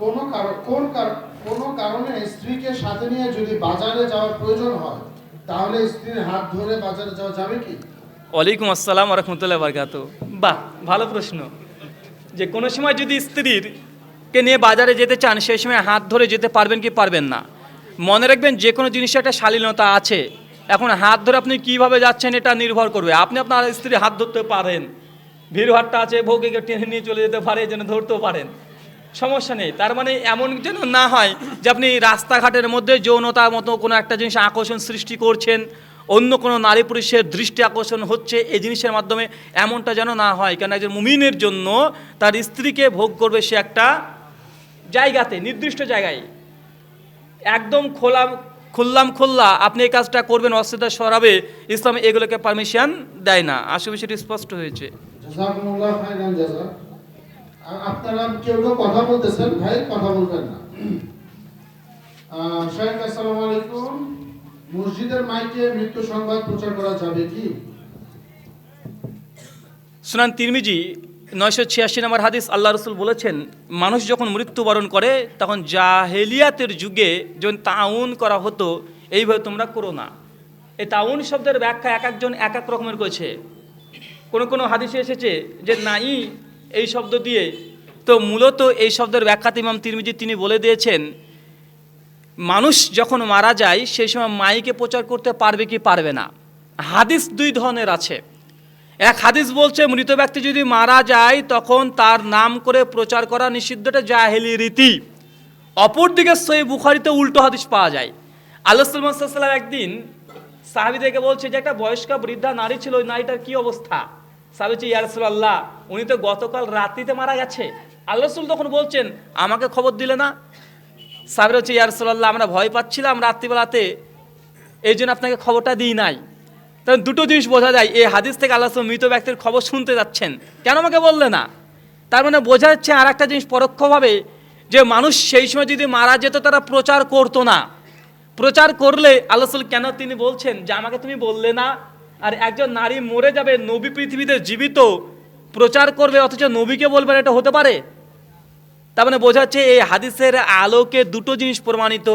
কোনো কোন কারণে স্ত্রীকে সাথে নিয়ে যদি বাজারে যাওয়ার প্রয়োজন হয়, তাহলে স্ত্রীর হাত ধরে বাজারে যাওয়া যাবে কি? ওয়ালাইকুম আসসালাম রহমতুল্লাহ বারকাত বাহ, ভালো প্রশ্ন। যে কোনো সময় যদি স্ত্রীর কে নিয়ে বাজারে যেতে চান, সেই সময় হাত ধরে যেতে পারবেন কি পারবেন না? মনে রাখবেন যে কোনো জিনিসের একটা শালীনতা আছে। এখন হাত ধরে আপনি কীভাবে যাচ্ছেন এটা নির্ভর করবে। আপনি আপনার স্ত্রী হাত ধরতে পারেন। ভিড় ভিড়ভাট্টা আছে, বউকে টেনে নিয়ে চলে যেতে পারে যেন ধরতেও পারেন। সমস্যা নেই। তার মানে এমন যেন না হয় যে আপনি রাস্তাঘাটের মধ্যে যৌনতার মতো কোনো একটা জিনিস আকর্ষণ সৃষ্টি করছেন, অন্য কোনো নারী পুরুষের দৃষ্টি আকর্ষণ হচ্ছে, এই জিনিসের মাধ্যমে এমনটা যেন না হয়। কারণ একজন মুমিনের জন্য তার স্ত্রীকে ভোগ করবে সে একটা জায়গাতে, নির্দিষ্ট জায়গায়। একদম খোলা, খুললাম খুল্লা, আপনি এই কাজটা করবেন অস্ত্রতা সরাবে, ইসলাম এগুলোকে পারমিশন দেয় না। আশু বিষয়টি স্পষ্ট হয়েছে। আপনারা কেউ কেউ কথা বলতেছেন? ভাই, কথা বলবেন না। আলাইকুম। মসজিদের মাইকে মৃত্যু সংবাদ প্রচার করা যাবে কি? সুনান তিরমিজি, নয়শো ছিয়াশি নম্বর হাদিস আল্লাহ রসুল বলেছেন, মানুষ যখন মৃত্যুবরণ করে, তখন জাহেলিয়াতের যুগে যখন তাউন করা হতো এইভাবে তোমরা করো না। এই তাউন শব্দের ব্যাখ্যা এক একজন এক এক রকমের করেছে। কোনো কোনো হাদিসে এসেছে যে নাই এই শব্দ দিয়ে। তো মূলত এই শব্দের ব্যাখ্যাতে ইমাম তিরমিজি তিনি বলে দিয়েছেন, মানুষ যখন মারা যায় সেই সময় মাইকে প্রচার করতে পারবে কি পারবে না। হাদিস দুই ধরনের আছে। এক হাদিস বলছে, মৃত ব্যক্তি যদি মারা যায়, তখন তার নাম করে প্রচার করা নিষিদ্ধটা জাহেলি রীতি। অপরদিকে সই বুখারিতে উল্টো হাদিস পাওয়া যায়। আল্লাহ সাল্লাম একদিন সাহাবিদেরকে বলছে যে, একটা বয়স্ক বৃদ্ধা নারী ছিল, ওই নারীটার কি অবস্থা? সাহাবি হচ্ছে ইয়ারসুল্লাহ উনি তো গতকাল রাত্রিতে মারা গেছে। আল্লাহ রসুল তখন বলছেন, আমাকে খবর দিলে না? সাবির হচ্ছে ইয়ারসুল্লাহ আমরা ভয় পাচ্ছিলাম রাত্রিবেলাতে, এই জন্য আপনাকে খবরটা দিই নাই। তখন দুটো জিনিস বোঝা যায়, এই হাদিস থেকে আল্লাহ মৃত ব্যক্তির খবর শুনতে যাচ্ছেন। কেন আমাকে বললে না? তার মানে বোঝা যাচ্ছে আর একটা জিনিস পরোক্ষভাবে, যে মানুষ সেই সময় যদি মারা যেত, তারা প্রচার করতো না। প্রচার করলে আল্লাহ কেন তিনি বলছেন যে, আমাকে তুমি বললে না? আর একজন নারী মরে যাবে, নবী পৃথিবীতে জীবিত, প্রচার করবে, অথচ নবীকে বলবেন এটা হতে পারে? তার মানে বোঝাচ্ছে এই হাদিসের আলোকে দুটো জিনিস প্রমাণিত।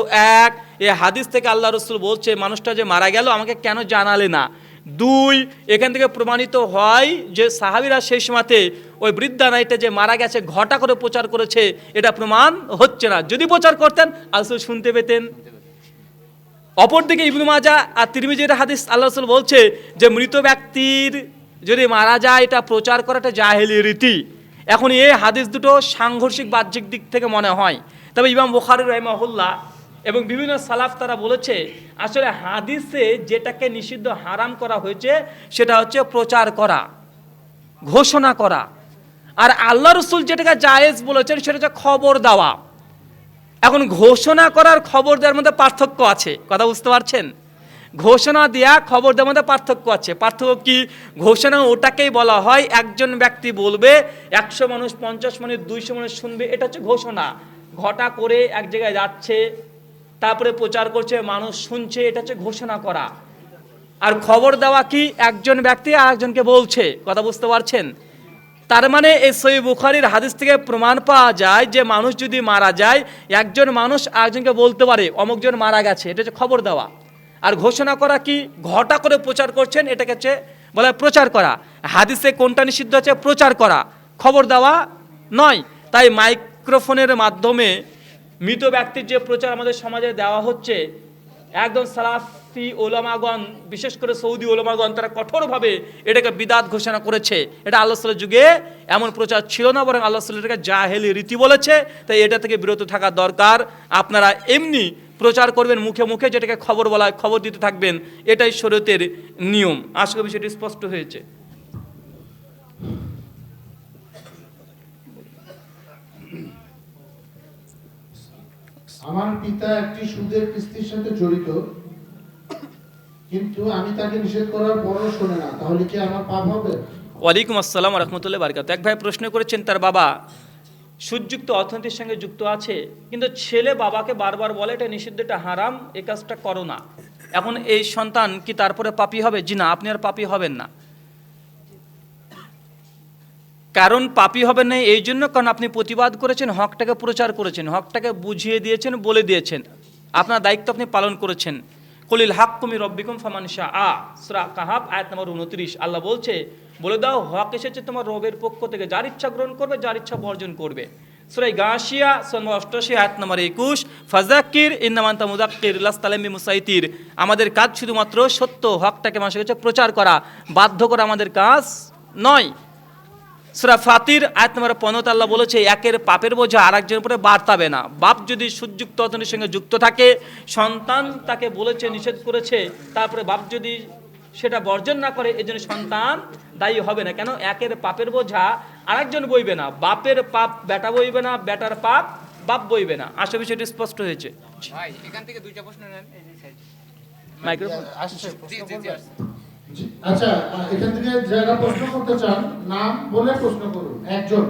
এক, এই হাদিস থেকে আল্লাহ রসুল বলছে, মানুষটা যে মারা গেল, আমাকে কেন জানালে না? দুই, এখান থেকে প্রমাণিত হয় যে সাহাবিরা সেই সময়তে ওই বৃদ্ধা নাইটা যে মারা গেছে, ঘটা করে প্রচার করেছে, এটা প্রমাণ হচ্ছে না। যদি প্রচার করতেন, আল্লাহ শুনতে পেতেন। অপরদিকে ইবনু মাজা আর তিরমিজির হাদিস আল্লাহ রসুল বলছে যে মৃত ব্যক্তির যদি মারা যায়, এটা প্রচার করাটা জাহেলি রীতি। এখন এই হাদিস দুটো সাংঘর্ষিক বাহ্যিক দিক থেকে মনে হয়। তবে ইমাম বুখারি রহমাহুল্লাহ এবং বিভিন্ন সালাফ তারা বলেছে, আসলে হাদিসে যেটাকে নিষিদ্ধ হারাম করা হয়েছে, সেটা হচ্ছে প্রচার করা, ঘোষণা করা। আর আল্লাহ রসুল যেটাকে জায়েজ বলেছেন, সেটা হচ্ছে খবর দেওয়া। এখন ঘোষণা করার খবর দেওয়ার মধ্যে পার্থক্য আছে। কথা বুঝতে পারছেন? ঘোষণা দেওয়া খবর দেওয়ার মধ্যে পার্থক্য আছে। পার্থক্য কি? ঘোষণা ওটাকেই বলা হয়, একজন ব্যক্তি বলবে, একশো মানুষ, পঞ্চাশ মানুষ, দুইশো মানুষ শুনবে, এটা হচ্ছে ঘোষণা। ঘটা করে এক জায়গায় যাচ্ছে, তারপরে প্রচার করছে, মানুষ শুনছে, এটা হচ্ছে ঘোষণা করা। আর খবর দেওয়া কি? একজন ব্যক্তি আর একজনকে বলছে। কথা বুঝতে পারছেন? তার মানে এই সই বুখারির হাদিস থেকে প্রমাণ পাওয়া যায় যে মানুষ যদি মারা যায়, একজন মানুষ আরেকজনকে বলতে পারে অমুকজন মারা গেছে, এটা হচ্ছে খবর দেওয়া। আর ঘোষণা করা কি? ঘটা করে প্রচার করছেন, এটাকে হচ্ছে বলা প্রচার করা। হাদিসে কোনটা নিষিদ্ধ আছে? প্রচার করা। খবর দেওয়া নয়। তাই মাইক্রোফোনের মাধ্যমে মৃত ব্যক্তির যে প্রচার আমাদের সমাজে দেওয়া হচ্ছে, একদম সালাফি ওলামাগণ, বিশেষ করে সৌদি ওলামাগণ, তারা কঠোরভাবে এটাকে বিদাত ঘোষণা করেছে। এটা আল্লাহ যুগে এমন প্রচার ছিল না, বরং আল্লাহ সাল্লাহ এটাকে জাহেলি রীতি বলেছে। তাই এটা থেকে বিরত থাকা দরকার। আপনারা এমনি প্রচার করবেন, মুখে মুখে যেটাকে খবর বলা, খবর দিতে থাকবেন, এটাই শরীয়তের নিয়ম। আশা করি বিষয়টি স্পষ্ট হয়েছে। আমার পিতা একটি সুদের কিস্তির সাথে জড়িত। কিন্তু আমি তাকে নিষেধ করার পরও শোনে না। তাহলে কি আমার পাপ হবে? ওয়ালাইকুম আসসালাম রহমতুল্লাহ বারকাত এক ভাই প্রশ্ন করেছেন, তার বাবা সুযুক্ত অর্থনীতির সঙ্গে যুক্ত আছে, কিন্তু ছেলে বাবাকে বারবার বলে এটা নিষিদ্ধ এটা হারাম এই কাজটা করো না। এখন এই সন্তান কি তারপরে পাপি হবে? জি না, আপনি আর পাপি হবেন না। কারণ পাপি হবে না এই জন্য, কারণ আপনি প্রতিবাদ করেছেন, হকটাকে প্রচার করেছেন, হকটাকে বুঝিয়ে দিয়েছেন, বলে দিয়েছেন। আপনার দায়িত্ব আপনি পালন করেছেন। কলিল হাক কুমি রব্বিকুম ফামান শাহ আ সুরা কাহাব আয়াত নম্বর উনত্রিশ। আল্লাহ বলছে, বলে দাও, হক এসেছে তোমার রবের পক্ষ থেকে, যার ইচ্ছা গ্রহণ করবে, যার ইচ্ছা বর্জন করবে। সুরাই গাশিয়া সন্ম অষ্টআশি, আয়াত নম্বর একুশ ফাজাক্কির ইন্নামান্তা মুজাক্কির লাস্তালেমি মুসাইতির আমাদের কাজ শুধুমাত্র সত্য, হকটাকে মানুষের কাছে প্রচার করা। বাধ্য করা আমাদের কাজ নয়। সুরা ফাতির আয়াত নম্বর পনেরোতে আল্লাহ বলেছে একের পাপের বোঝা আর একজনের উপরে বাড়তাবে না বাপ যদি সুযুক্ত অতনের সঙ্গে যুক্ত থাকে সন্তান তাকে বলেছে নিষেধ করেছে তারপরে বাপ যদি সেটা বর্জন না করে এজন্য সন্তান দায়ী হবে না কেন একের পাপের বোঝা আরেকজন বইবে না বাপের পাপ বেটা বইবে না বেটার পাপ বাপ বইবে না আসলে বিষয়টি স্পষ্ট হয়েছে ভাই এখান থেকে দুইটা প্রশ্ন নেন। মাইক্রোফোন আসছে জি জি। জি। আচ্ছা এখান থেকে যারা প্রশ্ন করতে চান নাম বলে প্রশ্ন করুন। একজন।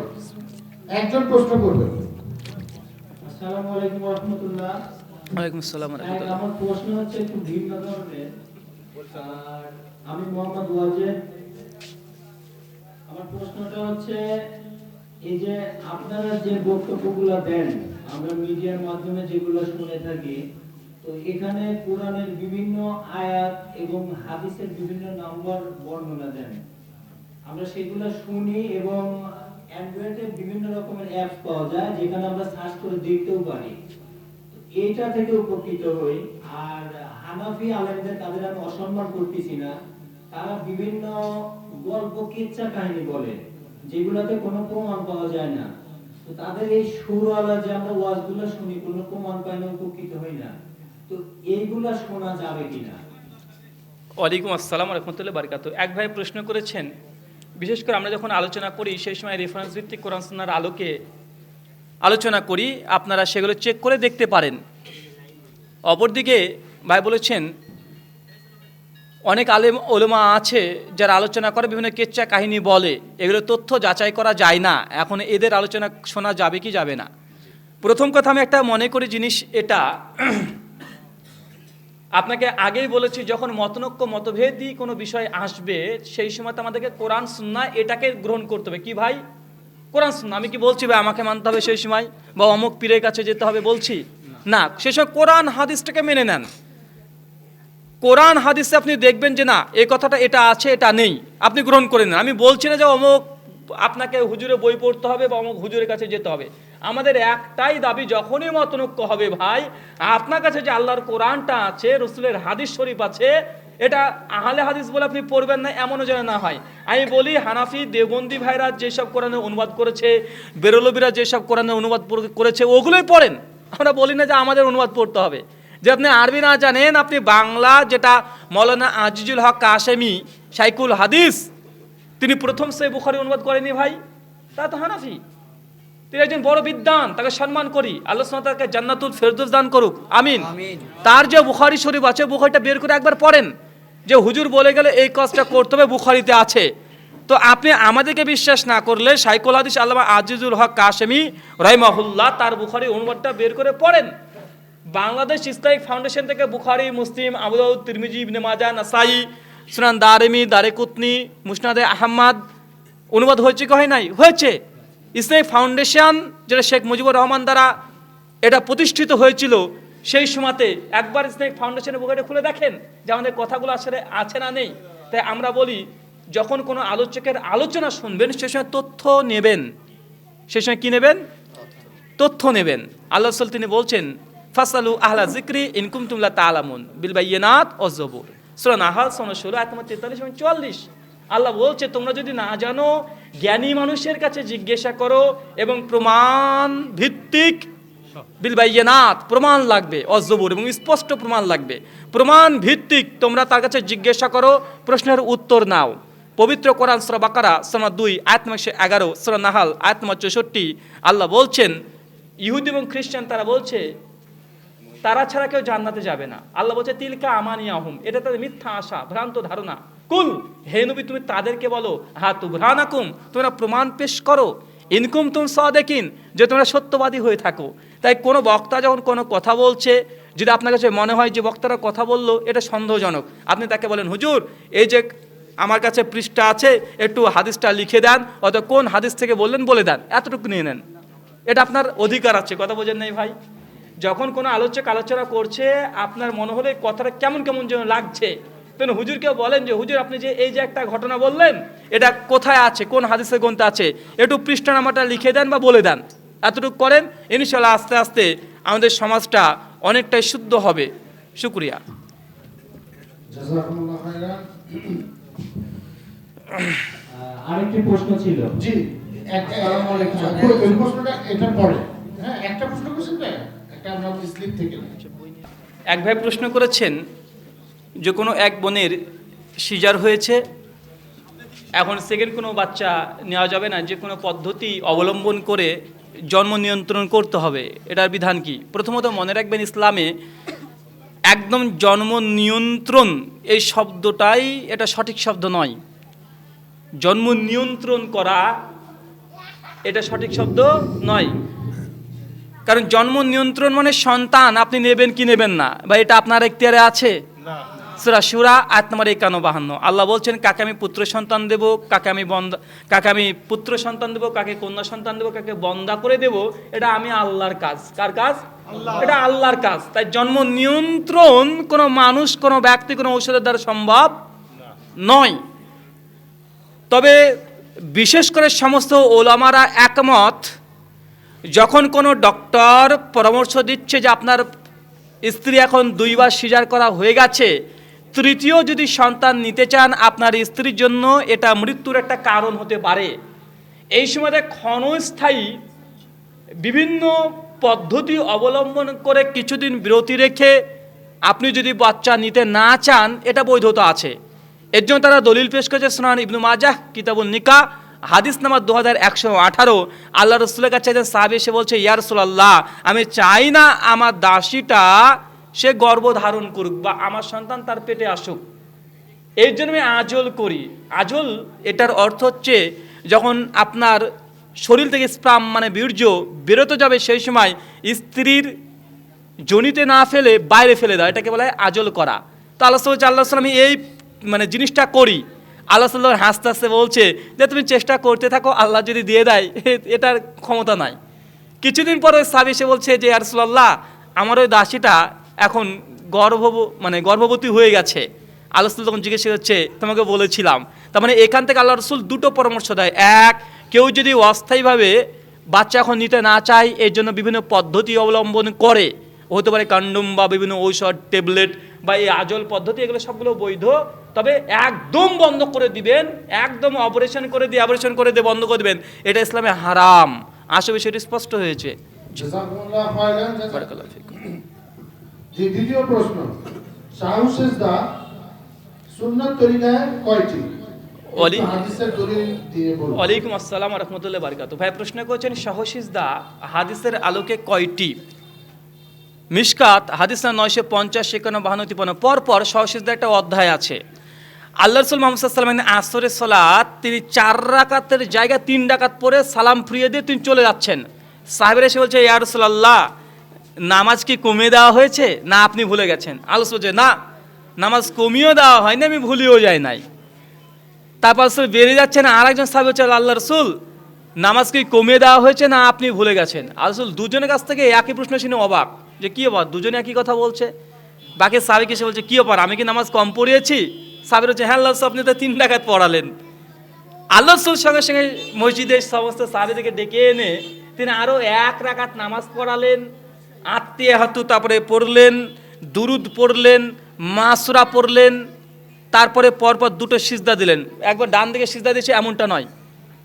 একজন প্রশ্ন করবেন। আসসালামু আলাইকুম রহমতুল্লাহ ওয়ালাইকুম আসসালাম ওয়া রাহমাতুল্লাহ। আমার প্রশ্ন হচ্ছে একটু ভিন্ন ধরনের। আর আমি মোহাম্মদ ওয়াজেদ। আমার প্রশ্নটা হচ্ছে এই যে আপনারা যে বক্তব্যগুলো দেন আমরা মিডিয়ার মাধ্যমে যেগুলো শুনে থাকি তো এখানে কোরআনের বিভিন্ন আয়াত এবং হাদিসের বিভিন্ন নম্বর বর্ণনা দেন। আমরা সেগুলো শুনি এবং অ্যান্ড্রয়েডে বিভিন্ন রকমের অ্যাপস পাওয়া যায়, যেখানে আমরা সার্চ করে দেখতেও পারি। এইটা থেকে উপকৃত হই। আর হানাফি আলেমদের তাদের আমি অসম্মান করতেছি না। তারা বিভিন্ন গল্প, কিচ্ছা কাহিনী বলে, যেগুলোতে কোনো প্রমাণ পাওয়া যায় না। তো তাদের এই সুরওয়ালা যে আমরা ওয়াজগুলো শুনি, কোনো প্রমাণ পাই না উপকৃত হই না। তো শোনা যাবে কিনা? ওয়ালাইকুম আসসালাম রহমতুল্লাহ বারকাত এক ভাই প্রশ্ন করেছেন, বিশেষ করে আমরা যখন আলোচনা করি, সেই সময় রেফারেন্স ভিত্তিক কোরআন আলোকে আলোচনা করি, আপনারা সেগুলো চেক করে দেখতে পারেন। অপরদিকে ভাই বলেছেন, অনেক আলেম ওলমা আছে যারা আলোচনা করে, বিভিন্ন কেচ্চা কাহিনী বলে। এগুলো তথ্য যাচাই করা যায় না। এখন এদের আলোচনা শোনা যাবে কি যাবে না? প্রথম কথা আমি একটা মনে করি জিনিস, এটা আপনাকে আগেই বলেছি, যখন মতনৈক্য, মতভেদই কোনো বিষয় আসবে, সেই সময় তো আমাদেরকে কোরআন, সুন্না এটাকে গ্রহণ করতে হবে। কি ভাই? কোরআন, সুন্না। আমি কি বলছি ভাই? আমাকে মানতে হবে সেই সময়? বা অমুক পীরের কাছে যেতে হবে বলছি? না। সেই সময় কোরআন, হাদিসটাকে মেনে নেন। কোরআন, হাদিসে আপনি দেখবেন যে না, এই কথাটা এটা আছে, এটা নেই। আপনি গ্রহণ করে নেন। আমি বলছি না যে অমুক আপনাকে হুজুরে বই পড়তে হবে বা অমুক হুজুরের কাছে যেতে হবে। আমাদের একটাই দাবি, যখনই মতনৈক্য হবে ভাই, আপনার কাছে যে আল্লাহর কোরআনটা আছে, রসুলের হাদিস শরীফ আছে, এটা আহলে হাদিস বলে আপনি পড়বেন না, এমনও যেন না হয়। আমি বলি, হানাফি দেবন্দি ভাইরা যেসব কোরআনে অনুবাদ করেছে, বেরলবিরা যেসব কোরআনে অনুবাদ করেছে, ওগুলোই পড়েন। আমরা বলি না যে আমাদের অনুবাদ পড়তে হবে। যে আপনি আরবি না জানেন, আপনি বাংলা যেটা মৌলানা আজিজুল হক কাশেমি সাইকুল হাদিস, তিনি প্রথম সে বুখারি অনুবাদ করেনি ভাই? তা তো হানাফি। তিনি একজন বড় বিদ্বান তাকে সম্মান করি। আল্লাহ তাআলা তাকে জান্নাতুল ফেরদৌস দান করুক। আমিন। তার যে বুখারি শরীফ আছে বুখারিটা বের করে একবার পড়েন। যে হুজুর বলে গেলে এই কাজটা করতে হবে বুখারিতে আছে। তো আপনি আমাদেরকে বিশ্বাস না করলে সাইকুল হাদিস আল্লামা আজিজুল হক কাশেমি রহিমাহুল্লাহ তার বুখারি অনুবাদটা বের করে পড়েন। বাংলাদেশ ইসলামিক ফাউন্ডেশন থেকে বুখারি মুসলিম আবু দাউদ তিরমিজি ইবনে মাজা নাসাই সুনান দারেমি দারেকুতনি মুসনাদে আহমদ। অনুবাদ হয়েছে কি হয় নাই? হয়েছে। ইসলামিক ফাউন্ডেশন, যেটা শেখ মুজিবুর রহমান দ্বারা এটা প্রতিষ্ঠিত হয়েছিল, সেই সময়তে একবার ইসলামিক ফাউন্ডেশনের বুকে খুলে দেখেন যে আমাদের কথাগুলো আসলে আছে না নেই। তাই আমরা বলি, যখন কোনো আলোচকের আলোচনা শুনবেন, সে সময় তথ্য নেবেন। সে সময় কী নেবেন? তথ্য নেবেন। আল্লাহ রসুল তিনি বলছেন ফাসালু আহলা জিক্রি ইনকুম তুমলা তালামুন বিল বাইয়িনাত ও জবুর সূরা নাহাল সনা ষোলো, আয়াত নম্বর তেতাল্লিশ এবং চুয়াল্লিশ। আল্লাহ বলছে, তোমরা যদি না জানো জ্ঞানী মানুষের কাছে জিজ্ঞাসা করো এবং প্রমাণ ভিত্তিক বিল বাইয়িনাত প্রমাণ লাগবে, অজবুর এবং স্পষ্ট প্রমাণ লাগবে। প্রমাণ ভিত্তিক তোমরা তার কাছে জিজ্ঞাসা করো, প্রশ্নের উত্তর নাও। পবিত্র কোরআন সূরা বাকারা, সূরা দুই, আয়াত নম্বর এগারো, সূরা নাহাল, আয়াত নম্বর চৌষট্টি, আল্লাহ বলছেন, ইহুদি এবং খ্রিস্টান তারা বলছে, তারা ছাড়া কেউ জান্নাতে যাবে না। আল্লাহ বলছে, তিলকা আমানি হুম এটা তাদের মিথ্যা আশা, ভ্রান্ত ধারণা। কুল হে নবী, তুমি তাদেরকে বলো হা তু ভ্রানাকুম তোমরা প্রমাণ পেশ করো। ইনকুম তুম স দেখিন যে তোমরা সত্যবাদী হয়ে থাকো। তাই কোনো বক্তা যখন কোনো কথা বলছে, যদি আপনার কাছে মনে হয় যে বক্তারা কথা বলল, এটা সন্দেহজনক। আপনি তাকে বলেন, হুজুর, এই যে আমার কাছে পৃষ্ঠা আছে, একটু হাদিসটা লিখে দেন, অথবা কোন হাদিস থেকে বললেন বলে দেন, এতটুকু নিয়ে নেন। এটা আপনার অধিকার আছে, কথা বোঝেন নাই ভাই? যখন কোনো আলোচক আলোচনা করছে, আপনার মনে হলে কথাটা কেমন কেমন যেন লাগছে তেন হুজুরকেও বলেন যে হুজুর আপনি যে এই যে একটা ঘটনা বললেন এটা কোথায় আছে? কোন হাদিসের গ্রন্থে আছে? একটু পৃষ্ঠা নামাটা লিখে দেন বা বলে দেন। এতটুকু করেন ইনশাল্লাহ আস্তে আস্তে আমাদের সমাজটা অনেকটাই শুদ্ধ হবে। শুক্রিয়া। জাযাকুমুল্লাহ খাইরান আহ, আরেকটি প্রশ্ন ছিল। জি। এক- প্রশ্নটা এটা পরে। হ্যাঁ একটা প্রশ্ন করছেন একটা আমরা স্লিপ থেকে এক ভাই প্রশ্ন করেছেন যে কোনো এক বোনের সিজার হয়েছে, এখন সেকেন্ড কোনো বাচ্চা নেওয়া যাবে না, যে কোনো পদ্ধতি অবলম্বন করে জন্ম নিয়ন্ত্রণ করতে হবে, এটার বিধান কি? প্রথমত মনে রাখবেন ইসলামে একদম জন্ম নিয়ন্ত্রণ এই শব্দটাই এটা সঠিক শব্দ নয়। জন্ম নিয়ন্ত্রণ করা এটা সঠিক শব্দ নয়। কারণ জন্ম নিয়ন্ত্রণ মানে সন্তান, আপনি নেবেন কি নেবেন না, বা এটা আপনার এখতিয়ারে আছে? সুরা সুরা আট নম্বর একান্ন বাহান্ন আল্লাহ বলছেন কাকে আমি পুত্র সন্তান দেব কাকে আমি বন্ধ কাকে আমি পুত্র সন্তান দেব কাকে কন্যা সন্তান দেব কাকে বন্দা করে দেব এটা আমি আল্লাহর কাজ। কার কাজ? এটা আল্লাহর কাজ। তাই জন্ম নিয়ন্ত্রণ কোনো মানুষ কোনো ব্যক্তি কোনো ঔষধের দ্বারা সম্ভব নয়। তবে বিশেষ করে সমস্ত ওলামারা একমত যখন কোনো ডক্টর পরামর্শ দিচ্ছে যে আপনার স্ত্রী এখন দুইবার সিজার করা হয়ে গেছে তৃতীয় যদি সন্তান নিতে চান, আপনার স্ত্রীর জন্য এটা মৃত্যুর একটা কারণ হতে পারে। এই সময়তে ক্ষণস্থায়ী বিভিন্ন পদ্ধতি অবলম্বন করে কিছুদিন বিরতি রেখে আপনি যদি বাচ্চা নিতে না চান, এটা বৈধতা আছে। এর জন্য তারা দলিল পেশ করেছে সোনান ইবনু মাজাহ কিতাবুল নিকা, হাদিস নাম্বার দু হাজার একশো আঠারো। আল্লাহ রসুলের কাছে সাহাবি এসে বলছে, ইয়া রসুলাল্লাহ, আমি চাই না আমার দাসীটা সে গর্ব ধারণ করুক বা আমার সন্তান তার পেটে আসুক। এর জন্য আমি আজল করি। আজল এটার অর্থ হচ্ছে যখন আপনার শরীর থেকে স্প্রাম মানে বীর্য বেরোতে যাবে সেই সময় স্ত্রীর জনিতে না ফেলে বাইরে ফেলে দেওয়া, এটাকে বলা হয় আজল করা। তো আল্লাহ আল্লাহ সাল্লাম এই মানে জিনিসটা করি। আল্লাহ সাল্লাহ হাসতে হাসতে বলছে যে, তুমি চেষ্টা করতে থাকো, আল্লাহ যদি দিয়ে দেয় এটার ক্ষমতা নাই। কিছুদিন পরে সাবি এসে বলছে যে আরসুল্লাহ আমার ওই দাসীটা এখন গর্ভ মানে গর্ভবতী হয়ে গেছে। আল্লাহ রসুল তখন জিজ্ঞেস করছে তোমাকে বলেছিলাম। তার মানে এখান থেকে আল্লাহ রসুল দুটো পরামর্শ দেয়। এক কেউ যদি অস্থায়ীভাবে বাচ্চা এখন নিতে না চায় এর জন্য বিভিন্ন পদ্ধতি অবলম্বন করে। হতে পারে কন্ডম বা বিভিন্ন ঔষধ ট্যাবলেট বা এই আজল পদ্ধতি এগুলো সবগুলো বৈধ। তবে একদম বন্ধ করে দিবেন একদম অপারেশন করে দিয়ে অপারেশন করে দিয়ে বন্ধ করে দিবেন এটা ইসলামে হারাম। আসলে বিষয়টি স্পষ্ট হয়েছে। জি দ্বিতীয় প্রশ্ন। শাহু সেজদা সুন্নাত তরিকায় কয়টি? ওয়ালাইকুম আসসালাম রহমতুল্লাহ বারকাত ভাই প্রশ্ন করেছেন সহসিজদা হাদিসের আলোকে কয়টি? মিশকাত হাদিস না নয়শো পঞ্চাশ একান্ন বাহান্ন তিপান্ন পরপর সহসিজদা একটা অধ্যায় আছে। আল্লাহ রসুল মোহাম্মদ আসরের সলাত তিনি চার রাকাতের জায়গায় তিন ডাকাত পরে সালাম ফিরিয়ে দিয়ে তিনি চলে যাচ্ছেন। সাহেবের এসে বলছে ইয়া রসুল্লাহ নামাজ কি কমিয়ে দেওয়া হয়েছে? না, আপনি ভুলে গেছেন। আল্লাহ বলছে না, নামাজ কমিয়েও দেওয়া হয়নি, আমি ভুলেও যাই নাই। তারপর রসুল বেরিয়ে যাচ্ছেন আর একজন সাহেব হচ্ছে আল্লাহ রসুল। নামাজ কি কমিয়ে দেওয়া হয়েছে না আপনি ভুলে গেছেন? আলসুল দুজনের কাছ থেকে একই প্রশ্ন শুনে অবাক, যে কী অবাক দুজনে একই কথা বলছে। বাকি সাহেব এসে বলছে, কী অপার আমি কি নামাজ কম পড়িয়েছি? সাহেবের হচ্ছে হ্যাঁ আল্লাহ আপনি তো তিন টাকাত পড়ালেন। আল্লাহ রসুল সঙ্গে সঙ্গে মসজিদের সমস্ত সাহাবিদেরকে ডেকে এনে তিনি আরও এক রাকাত নামাজ পড়ালেন। আত্মীয় হাতু তারপরে পড়লেন দুরুদ পড়লেন মাসরা পড়লেন তারপরে পরপর দুটো সিজদা দিলেন। একবার ডান দিকে সিজদা দিয়েছে এমনটা নয়।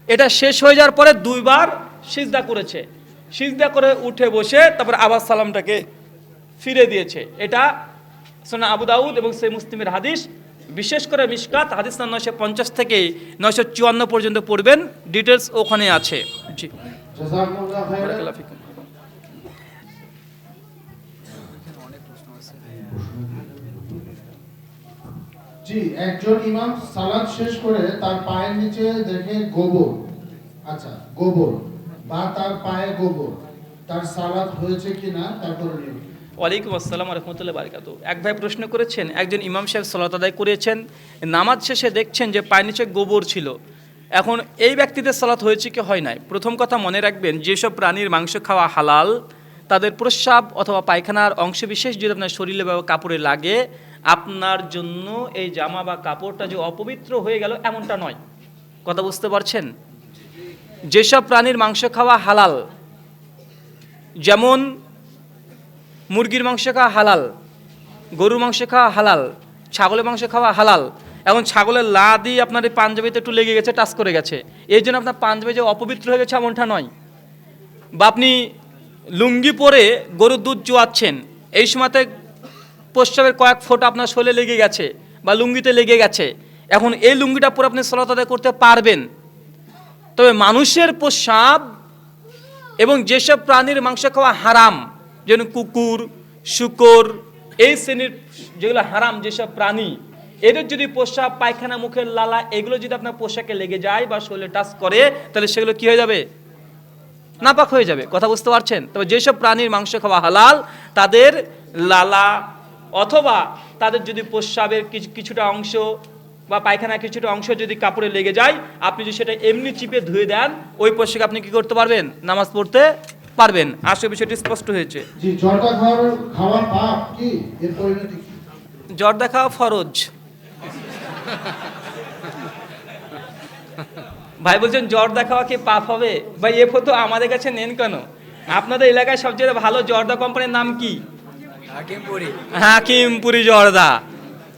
এটা শেষ হয়ে যাওয়ার পরে দুইবার সিজদা করেছে। সিজদা করে উঠে বসে তারপরে আবার সালামটাকে ফিরে দিয়েছে। এটা সোনা আবু দাউদ এবং সেই মুসলিমের হাদিস। বিশেষ করে মিশকাত হাদিস না নয়শো পঞ্চাশ থেকে নয়শো চুয়ান্ন পর্যন্ত পড়বেন। ডিটেলস ওখানে আছে। জি। জি, একজন ইমাম সালাদ শেষ করে তার পায়ের নিচে দেখে গোবর। আচ্ছা গোবর। বা তার পায়ে গোবর। তার সালাদ হয়েছে কিনা তা করে নিন ওয়ালাইকুম আসসালাম রহমতুল্লাহ বারকাত এক ভাই প্রশ্ন করেছেন, একজন ইমাম সাহেব সলাত আদায় করেছেন, নামাজ শেষে দেখছেন যে পায়ের নিচে গোবর ছিল। এখন এই ব্যক্তিদের সলাত হয়েছে কি হয় নাই? প্রথম কথা মনে রাখবেন, যেসব প্রাণীর মাংস খাওয়া হালাল তাদের প্রস্রাব অথবা পায়খানার অংশবিশেষ যদি আপনার শরীরে বা কাপড়ে লাগে, আপনার জন্য এই জামা বা কাপড়টা যে অপবিত্র হয়ে গেল এমনটা নয়। কথা বুঝতে পারছেন? যেসব প্রাণীর মাংস খাওয়া হালাল, যেমন মুরগির মাংস খাওয়া হালাল, গরুর মাংস খাওয়া হালাল, ছাগলের মাংস খাওয়া হালাল, এখন ছাগলের লা দিয়ে আপনার এই পাঞ্জাবিতে একটু লেগে গেছে, টাচ করে গেছে। এই জন্য আপনার পাঞ্জাবি যে অপবিত্র হয়ে গেছে এমনটা নয়। বা আপনি লুঙ্গি পরে গরুর দুধ চুয়াচ্ছেন। এই সময়তে প্রস্রাবের কয়েক ফোঁটা আপনার শোলে লেগে গেছে বা লুঙ্গিতে লেগে গেছে। এখন এই লুঙ্গিটা পরে আপনি সলাত আদায় করতে পারবেন। তবে মানুষের প্রস্রাব এবং যেসব প্রাণীর মাংস খাওয়া হারাম, যেমন কুকুর, শুকর, এই শ্রেণির যেগুলো হারাম যেসব প্রাণী, এদের যদি পোশাক পায়খানা, মুখের লালা, এগুলো যদি আপনার পোশাকে লেগে যায় বা শরীরে টাচ করে, তাহলে সেগুলো কি হয়ে যাবে? নাপাক হয়ে যাবে। কথা বুঝতে পারছেন? তবে যেসব প্রাণীর মাংস খাওয়া হালাল তাদের লালা অথবা তাদের যদি প্রস্রাবের কিছু কিছুটা অংশ বা পায়খানা কিছুটা অংশ যদি কাপড়ে লেগে যায় আপনি যদি সেটা এমনি চিপে ধুয়ে দেন ওই পোশাক আপনি কি করতে পারবেন? নামাজ পড়তে পারবেন। আসলে বিষয়টি স্পষ্ট হয়েছে। জর্দা খাওয়া ফরজ। ভাই বলছেন জ্বর দেখাওয়া কি পাপ হবে? ভাই এ ফটো আমাদের কাছে নেন কেন? আপনাদের এলাকায় সবচেয়ে ভালো জর্দা কোম্পানির নাম কি? হাকিমপুরি। হাকিমপুরি জর্দা।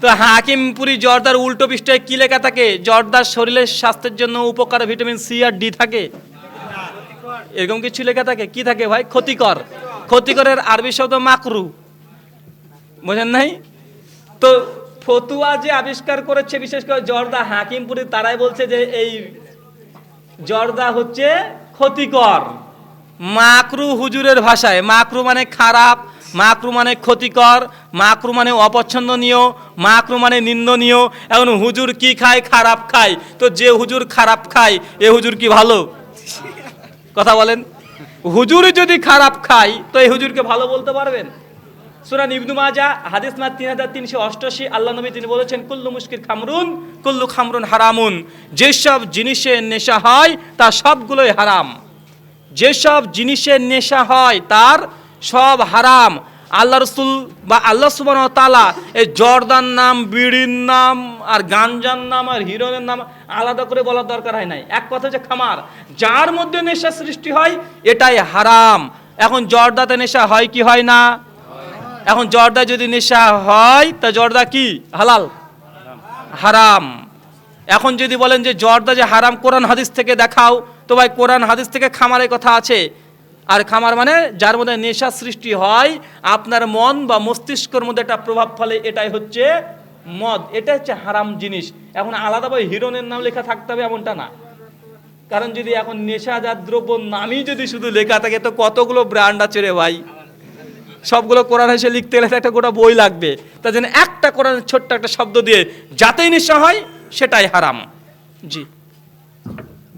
তো হাকিমপুরি জর্দার উল্টো পৃষ্ঠায় কি লেখা থাকে? জর্দার শরীরের স্বাস্থ্যের জন্য উপকার ভিটামিন সি আর ডি থাকে? এরকম কিছু লেখা থাকে? কি থাকে ভাই? ক্ষতিকর। ক্ষতিকরের আরবি শব্দ মাকরু। বোঝেন নাই? তো ফতুয়া যে আবিষ্কার করেছে বিশেষ করে জর্দা হাকিমপুরি তারাই বলছে যে এই জর্দা হচ্ছে ক্ষতিকর। মাকরু হুজুরের ভাষায়, মাকরু মানে খারাপ, মাকরু মানে ক্ষতিকর, মাকরু মানে অপছন্দনীয়, মাকরু মানে নিন্দনীয়, এখন হুজুর কি খায়? খারাপ খায়। তো যে হুজুর খারাপ খায়, এ হুজুর কি ভালো? কথা বলেন। হুজুর যদি খারাপ খায়, তো এই হুজুরকে ভালো বলতে পারবেন? সুরান ইবনু মাজা হাদিস মাত তিন হাজার তিনশো অষ্টআশি, আল্লাহ নবী তিনি বলেছেন, কুল্লু মুশকির খামরুন, কুল্লু খামরুন হারামুন। যেসব জিনিসের নেশা হয় তা সবগুলোই হারাম। যেসব জিনিসের নেশা হয়, তার সব হারাম। আল্লাহ রসুল বা আল্লাহ সুবান তালা এই জর্দার নাম, বিড়ির নাম, আর গাঞ্জার নাম, আর হিরোনের নাম আলাদা করে বলার দরকার হয় নাই। এক কথা হচ্ছে খামার। যার মধ্যে নেশা সৃষ্টি হয়, এটাই হারাম। এখন জর্দাতে নেশা হয় কি হয় না? এখন জর্দা যদি নেশা হয়, তা জর্দা কি? হালাল? হারাম। এখন যদি বলেন যে জর্দা যে হারাম, কোরআন হাদিস থেকে দেখাও, তো ভাই কোরআন হাদিস থেকে খামারের কথা আছে। আর খামার মানে যার মধ্যে নেশা সৃষ্টি হয়, আপনার মন বা মস্তিষ্কের মধ্যে একটা প্রভাব ফেলে, এটাই হচ্ছে মদ। এটা হচ্ছে হারাম জিনিস। এখন আলাদাভাবে হিরোনের নাম লেখা থাকতে হবে এমনটা না। কারণ যদি এখন নেশাজাত দ্রব্য নামই যদি শুধু লেখা থাকে, তো কতগুলো ব্র্যান্ড আছে রে ভাই? সবগুলো কোরআন এসে লিখতে গেলে একটা গোটা বই লাগবে। তার জন্য একটা কোরআন ছোট্ট একটা শব্দ দিয়ে যাতেই নেশা হয় সেটাই হারাম। জি।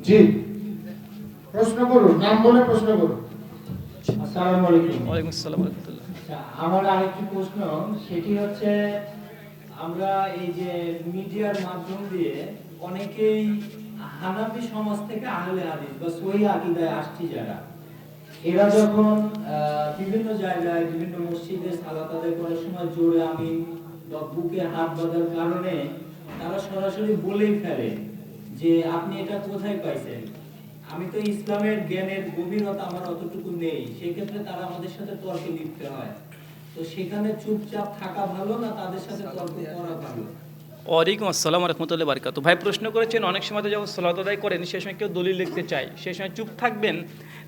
জি। প্রশ্ন করুন নাম বলে প্রশ্ন করুন। আসসালামু আলাইকুম ওয়ালাইকুম আসসালাম রহমতুল্লাহ। আচ্ছা, আমার আরেকটি প্রশ্ন সেটি হচ্ছে আমরা এই যে মিডিয়ার মাধ্যম দিয়ে অনেকেই হানাফি সমাজ থেকে আহলে হাদিস বা সহি আকীদায় আসছি যারা। এরা যখন বিভিন্ন জায়গায়, বিভিন্ন মসজিদে সালাত আদায় করার সময় জোরে আমিন, বা বুকে হাত বাঁধার কারণে তারা সরাসরি বলেই ফেলে যে, আপনি এটা কোথায় পাইছেন? আমি তো ইসলামের জ্ঞানের গভীরতা আমার অতটুকু নেই। সেক্ষেত্রে তারা আমাদের সাথে তর্কে লিপ্তে হয়। তো সেখানে চুপচাপ থাকা ভালো না তাদের সাথে তর্ক করা ভালো? ওয়ালাইকুম আসসালাম রহমতুল্লাহ বারকাত ভাই, প্রশ্ন করেছেন, অনেক সময় যখন সলাত আদায় করেন, সে সময় কেউ দলিল লিখতে চায়, সে সময় চুপ থাকবেন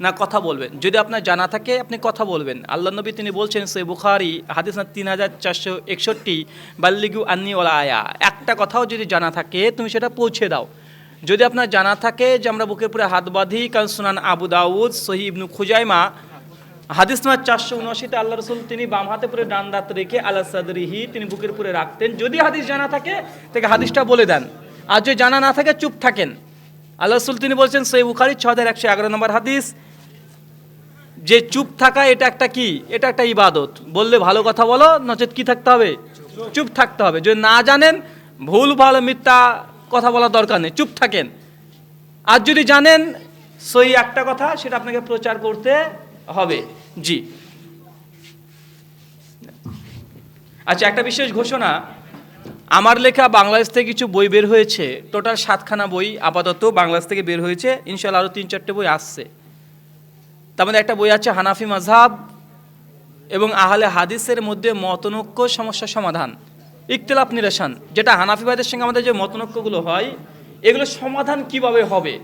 না কথা বলবেন? যদি আপনার জানা থাকে, আপনি কথা বলবেন। আল্লাহ নবী তিনি বলছেন সে বুখারি, হাদিস না তিন হাজার চারশো একষট্টি, বাল্লিগু আন্নি আয়া। একটা কথাও যদি জানা থাকে, তুমি সেটা পৌঁছে দাও। যদি আপনার জানা থাকে যে আমরা বুকের পুরে হাত বাঁধি, কারণ সুনান আবু দাউদ সহি ইবনু খুজাইমা হাদিস নাম্বার চারশো উনআশিতে আল্লাহ রসুল তিনি বাম হাতে পরে ডান দাঁত রেখে আল্লাহ সাদরিহি তিনি বুকের পুরে রাখতেন। যদি হাদিস জানা থাকে, তাকে হাদিসটা বলে দেন। আর যদি জানা না থাকে, চুপ থাকেন। আল্লাহ রসুল তিনি বলছেন সেই বুখারি ছ হাজার একশো এগারো নম্বর হাদিস। যে চুপ থাকা, এটা একটা কি? এটা একটা ইবাদত। বললে ভালো কথা বলো, নচেত কি থাকতে হবে? চুপ থাকতে হবে। যদি না জানেন, ভুল, ভালো, মিথ্যা কথা বলার দরকার নেই, চুপ থাকেন। আর যদি জানেন সই একটা কথা, সেটা আপনাকে প্রচার করতে হবে, জি। আচ্ছা একটা বিশেষ ঘোষণা। আমার লেখা বাংলাদেশ থেকে কিছু বই বের হয়েছে, টোটাল সাতখানা বই আপাতত বাংলাদেশ থেকে বের হয়েছে ইনশাল্লাহ আরও তিন চারটে বই আসছে। তার মধ্যে একটা বই আছে হানাফি মাঝহাব এবং আহলে হাদিসের মধ্যে মতনৈক্য সমস্যা সমাধান ইকতলাফ নিরসন, যেটা হানাফিবাদের সঙ্গে আমাদের যে মতনৈক্যগুলো হয়, এগুলো সমাধান কীভাবে হবে?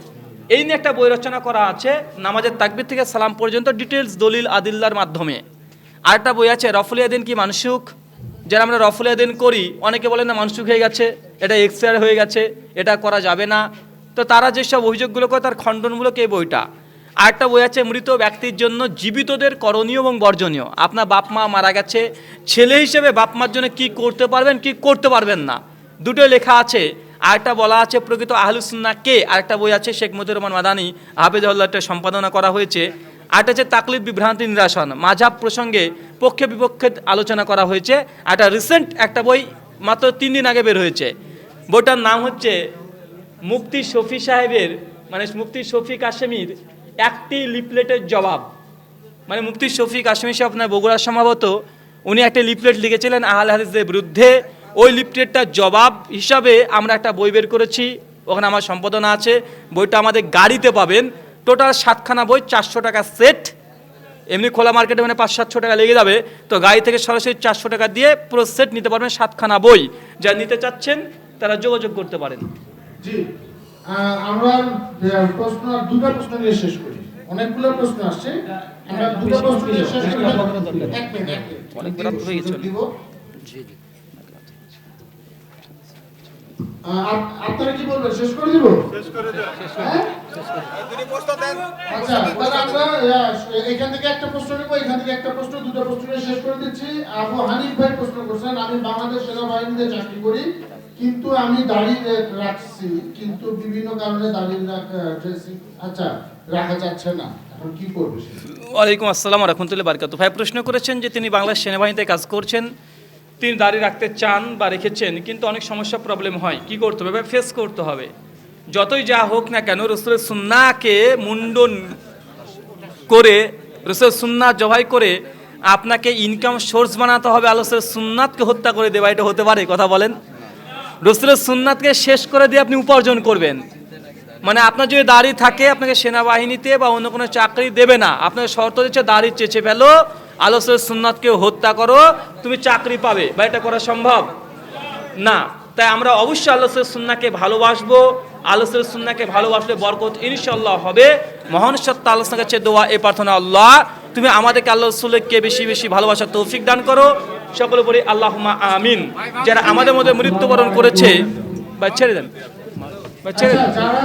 এই নিয়ে একটা বই রচনা করা আছে, নামাজের তাকবির থেকে সালাম পর্যন্ত ডিটেলস দলিল, আদিল্লার মাধ্যমে। আরেকটা বই আছে রফুলিয়াদিন কি মানসুখ? যারা আমরা রফুলিয়াদিন করি, অনেকে বলেন না মানসুখ হয়ে গেছে, এটা এক্সপায়ার হয়ে গেছে, এটা করা যাবে না। তো তারা যেসব অভিযোগগুলো করে, তার খণ্ডনমূলক এই বইটা। আরেকটা বই আছে, মৃত ব্যক্তির জন্য জীবিতদের করণীয় এবং বর্জনীয়। আপনার বাপ মা মারা গেছে, ছেলে হিসেবে বাপ মার জন্য কি করতে পারবেন, কি করতে পারবেন না? দুটোই লেখা আছে আরেকটা বলা আছে, প্রকৃত আহলুসুন্না কে? আরেকটা বই আছে, শেখ মতিউর রহমান মাদানি হাফিজুল্লাহটা সম্পাদনা করা হয়েছে। আরেকটা হচ্ছে তাকলিদ বিভ্রান্তি নিরাসন, মাঝাব প্রসঙ্গে পক্ষে বিপক্ষে আলোচনা করা হয়েছে। একটা রিসেন্ট একটা বই মাত্র তিন দিন আগে বের হয়েছে। বইটার নাম হচ্ছে মুফতি শফি সাহেবের মানে মুফতি শফি কাশেমির একটি লিপলেটের জবাব। মানে মুফতি শফি কাশ্মীর সাহেব, আপনার বগুড়ার সম্ভবত, উনি একটা লিপলেট লিখেছিলেন আহলে হাদিসদের বিরুদ্ধে। ওই লিপলেটটার জবাব হিসাবে আমরা একটা বই বের করেছি ওখানে আমার সম্পাদনা আছে। বইটা আমাদের গাড়িতে পাবেন টোটাল সাতখানা বই চারশো টাকা সেট। এমনি খোলা মার্কেটে মানে পাঁচ সাতশো টাকা লেগে যাবে। তো গাড়ি থেকে সরাসরি চারশো টাকা দিয়ে পুরো সেট নিতে পারবেন সাতখানা বই। যা নিতে চাচ্ছেন তারা যোগাযোগ করতে পারেন। জি আমরা প্রশ্ন দুটো প্রশ্ন নিয়ে শেষ করি। অনেকগুলো প্রশ্ন আসছে। আমরা দুটো প্রশ্ন নিয়ে শেষ করি। এক মিনিট এক মিনিট। অনেক রাত হয়ে গেছে। দিব আহ, আপনারা কি বলবেন? শেষ করে দিব? হ্যাঁ? আচ্ছা তাহলে আমরা এখান থেকে একটা প্রশ্ন নেব এখান থেকে একটা প্রশ্ন দুটো প্রশ্ন শেষ করে দিচ্ছি। আবু হানিফ ভাই প্রশ্ন করছেন আমি বাংলাদেশ সেনাবাহিনীতে চাকরি করি কিন্তু আমি দাড়ি রাখছি কিন্তু বিভিন্ন কারণে দাড়ি রাখ- ড্রেসিং আচ্ছা রাখা যাচ্ছে না। এখন কি করবে ওয়ালাইকুম আসসালাম রহমতুল্লাহ বারকাত ভাই প্রশ্ন করেছেন যে তিনি বাংলাদেশ সেনাবাহিনীতে কাজ করছেন। তিনি দাঁড়িয়ে রাখতে চান বা রেখেছেন, কিন্তু অনেক সমস্যা প্রবলেম হয়। কি করতে হবে? ফেস করতে হবে। যতই যা হোক না কেন, রসুলের সুন্নাকে মুন্ডন করে, রসুলের সুন্নাত জবাই করে আপনাকে ইনকাম সোর্স বানাতে হবে আলোচের সুন্নাতকে হত্যা করে দেওয়া, এটা হতে পারে, কথা বলেন? রসুলের সুন্নাতকে শেষ করে দিয়ে আপনি উপার্জন করবেন। মানে আপনার যদি দাড়ি থাকে, আপনাকে সেনাবাহিনীতে বা অন্য কোনো চাকরি দেবে না আপনাকে শর্ত দিচ্ছে দাড়ি চেঁচে ফেলো আলোচের সুন্নাতকে হত্যা করো, তুমি চাকরি পাবে। বা এটা করা সম্ভব? না। তাই আমরা অবশ্যই আলোচের সুন্নাকে ভালোবাসবো। আলোচের সুন্নাকে ভালোবাসলে বরকত ইনশাল্লাহ হবে। মহান সত্তা আলোচনার কাছে দোয়া, এ প্রার্থনা আল্লাহ। তুমি আমাদেরকে আল্লাহ রসুলকে বেশি বেশি ভালোবাসার তৌফিক দান করো। সকলে বলি আল্লাহ আমিন। যারা আমাদের মধ্যে মৃত্যুবরণ করেছে, বা ছেড়ে দেন। আচ্ছা যারা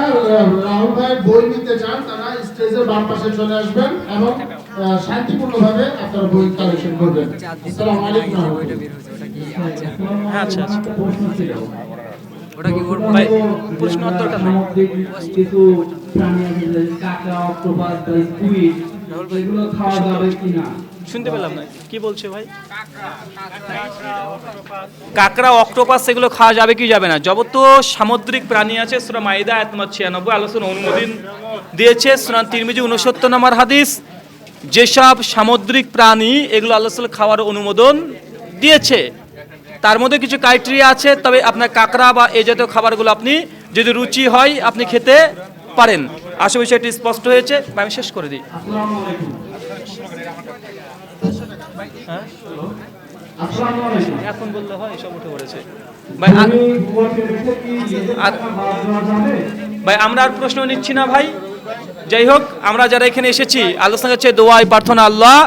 রাহুল ভাইয়ের বই নিতে চান, তারা স্টেজের বাম পাশে চলে আসবেন এবং শান্তিপূর্ণভাবে আপনারা বই কালেকশন করবেন। আসসালামু আলাইকুম। হ্যাঁ, আচ্ছা, আচ্ছা। প্রশ্ন ওটা কি ওর ভাই, প্রশ্ন আর নাই। কিছু প্রাণী আছে যে অক্টোপাস বা স্কুইড এগুলো খাওয়া যাবে কিনা? শুনতে পেলাম না। কি বলছে ভাই? কাঁকড়া অক্টোপাস এগুলো খাওয়া যাবে কি যাবে না? যত সামুদ্রিক প্রাণী আছে সুরা মাইদা আয়াত ছিয়ানব্বই আলোচনা অনুমোদন দিয়েছে সুরান তিরমিজি উনসত্তর নম্বর হাদিস। যেসব সামুদ্রিক প্রাণী এগুলো আল্লাহ সাল্লাহ খাওয়ার অনুমোদন দিয়েছে তার মধ্যে কিছু ক্রাইটেরিয়া আছে তবে আপনার কাঁকড়া বা এই জাতীয় খাবারগুলো আপনি যদি রুচি হয় আপনি খেতে পারেন। আশা বিষয়টি স্পষ্ট হয়েছে। আমি শেষ করে দিই। হ্যাঁ? এখন বললে হয় সব উঠে পড়েছে। ভাই ভাই আমরা আর প্রশ্ন নিচ্ছি না ভাই। যাই হোক আমরা যারা এখানে এসেছি আল্লাহ সঙ্গে দোয়াই প্রার্থনা আল্লাহ।